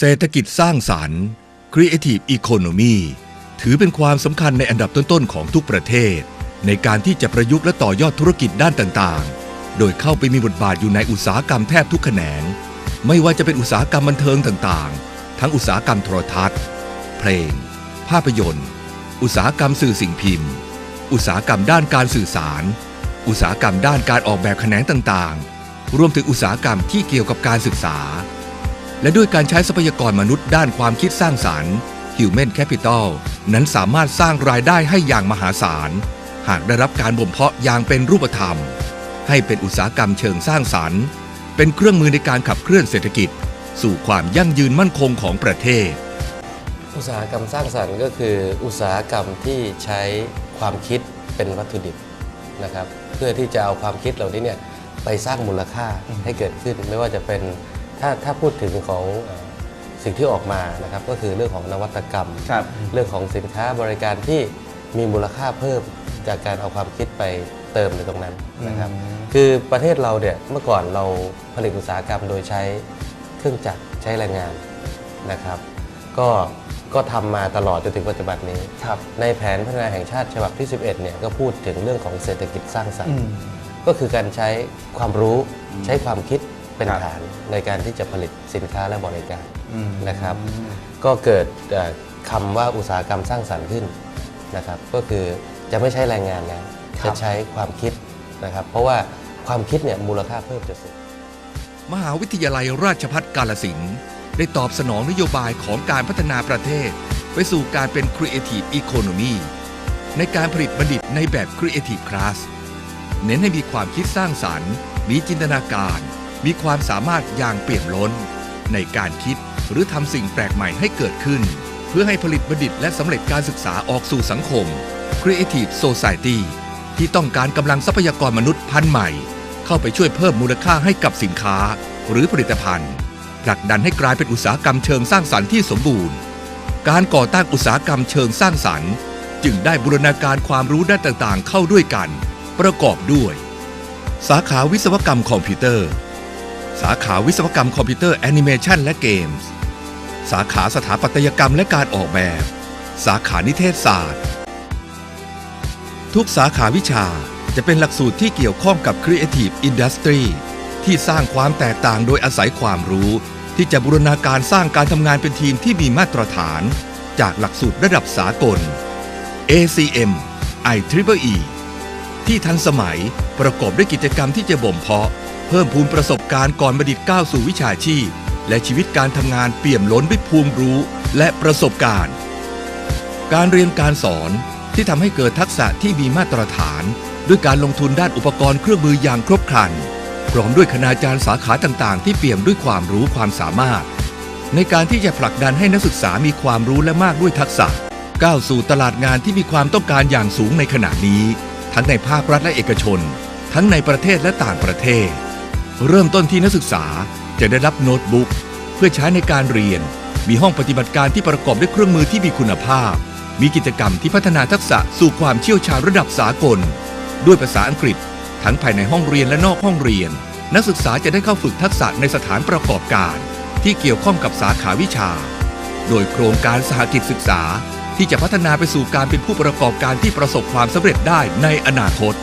เศรษฐกิจสร้างสรรค์ Creative Economy ถือเป็นความสำคัญในอันดับต้นๆของทุกประเทศ ในการที่จะประยุกต์และต่อยอดธุรกิจด้านต่างๆ โดยเข้าไปมีบทบาทอยู่ในอุตสาหกรรมแทบทุกแขนง ไม่ว่าจะเป็นอุตสาหกรรมบันเทิงต่างๆ ทั้งอุตสาหกรรมโทรทัศน์ เพลง ภาพยนตร์ อุตสาหกรรมสื่อสิ่งพิมพ์ อุตสาหกรรมด้านการสื่อสาร อุตสาหกรรมด้านการออกแบบแขนงต่างๆ รวมถึงอุตสาหกรรมที่เกี่ยวกับการศึกษา และด้วยการใช้ทรัพยากรมนุษย์ด้านความคิดสร้างสารรค์ Human Capital นั้นสามารถสร้างรายได้ให้อย่างมหาศาล หากได้รับการบ่มเพาะอย่างเป็นรูปธรรม ให้เป็นอุตสาหกรรมเชิงสร้างสรรค์ เป็นเครื่องมือในการขับเคลื่อนเศรษฐกิจ สู่ความยั่งยืนมั่นคงของประเทศ อุตสาหกรรมสร้างสรรค์ก็คือ อุตสาหกรรมที่ใช้ความคิดเป็นวัตถุดิบนะครับเพื่อที่จะเอาความคิดเหล่านี้เนี่ยไปสร้างมูลค่าให้เกิดขึ้นไม่ว่าจะเป็น ถ้าถ้าพูดถึงของเอ่อสิ่งที่ออกมานะครับก็คือเรื่องของนวัตกรรม ครับ เรื่องของสินค้าบริการที่มีมูลค่าเพิ่มจากการเอาความคิดไปเติมในตรงนั้นนะครับ อืม คือประเทศเราเนี่ยเมื่อก่อนเราผลิตอุตสาหกรรมโดยใช้เครื่องจักรใช้แรงงานนะครับ ก็ก็ทำมาตลอดจนถึงปัจจุบันนี้ ครับ ในแผนพัฒนาแห่งชาติฉบับที่ 11 เนี่ยก็พูดถึงเรื่องของเศรษฐกิจสร้างสรรอืค์มก็คือการใช้ความรู้ใช้ความคิด เป็นครับฐานในการที่จะผลิตสินค้าและบริการอืมนะครับ ก็เกิดเอ่อคำว่าอุตสาหกรรมสร้างสรรค์ขึ้นนะครับ ก็คือจะไม่ใช้แรงงานแล้วครับจะใช้ความคิดนะครับ เพราะว่าความคิดเนี่ยมูลค่าเพิ่มจะสูงมหาวิทยาลัยราชภัฏกาลสินธุ์ได้ตอบสนองนโยบายของการพัฒนาประเทศ ไปสู่การเป็น Creative Economy ในการผลิตบัณฑิตในแบบ Creative Class เน้นให้มีความคิดสร้างสรรค์ มีจินตนาการ มีความสามารถอย่างเปี่ยมล้น ในการคิดหรือทำสิ่งแปลกใหม่ให้เกิดขึ้น เพื่อให้ผลิตบัณฑิตและสำเร็จการศึกษาออกสู่สังคม Creative Society ที่ต้องการกำลังทรัพยากรมนุษย์พันใหม่ เข้าไปช่วยเพิ่มมูลค่าให้กับสินค้า หรือผลิตภัณฑ์ผลักดันให้กลายเป็นอุตสาหกรรมเชิงสร้างสรรค์ที่สมบูรณ์ การก่อตั้งอุตสาหกรรมเชิงสร้างสรรค์ จึงได้บูรณาการความรู้ด้านต่างๆ เข้าด้วยกัน ประกอบด้วย สาขาวิศวกรรมคอมพิวเตอร์ สาขาวิศวกรรมคอมพิวเตอร์แอนิเมชันและเกมส์สาขาสถาปัตยกรรมและการออกแบบ สาขานิเทศศาสตร์ ทุกสาขาวิชาจะเป็นหลักสูตรที่เกี่ยวข้องกับ Creative Industry ที่สร้างความแตกต่างโดยอาศัยความรู้ ที่จะบูรณาการสร้างการทำงานเป็นทีมที่มีมาตรฐาน จากหลักสูตรระดับสากล ACM IEEE ที่ทันสมัยประกอบด้วยกิจกรรมที่จะบ่มเพาะ เพิ่มพูนประสบการณ์ก่อนบัณฑิตก้าวสู่วิชาชีพ และชีวิตการทำงานเปี่ยมล้นด้วยภูมิรู้และประสบการณ์ การเรียนการสอนที่ทำให้เกิดทักษะที่มีมาตรฐาน ด้วยการลงทุนด้านอุปกรณ์เครื่องมืออย่างครบครัน พร้อมด้วยคณาจารย์สาขาต่างๆ ที่เปี่ยมด้วยความรู้ความสามารถ ในการที่จะผลักดันให้นักศึกษามีความรู้และมากด้วยทักษะ ก้าวสู่ตลาดงานที่มีความต้องการอย่างสูงในขณะนี้ ทั้งในภาครัฐและเอกชน ทั้งในประเทศและต่างประเทศ เริ่มต้นที่นักศึกษาจะได้รับโน้ตบุ๊กเพื่อใช้ในการเรียน มีห้องปฏิบัติการที่ประกอบด้วยเครื่องมือที่มีคุณภาพ มีกิจกรรมที่พัฒนาทักษะสู่ความเชี่ยวชาญระดับสากล ด้วยภาษาอังกฤษ ทั้งภายในห้องเรียนและนอกห้องเรียน นักศึกษาจะได้เข้าฝึกทักษะในสถานประกอบการ ที่เกี่ยวข้องกับสาขาวิชา โดยโครงการสหกิจศึกษาที่จะพัฒนาไปสู่การเป็นผู้ประกอบการที่ประสบความสำเร็จได้ในอนาคต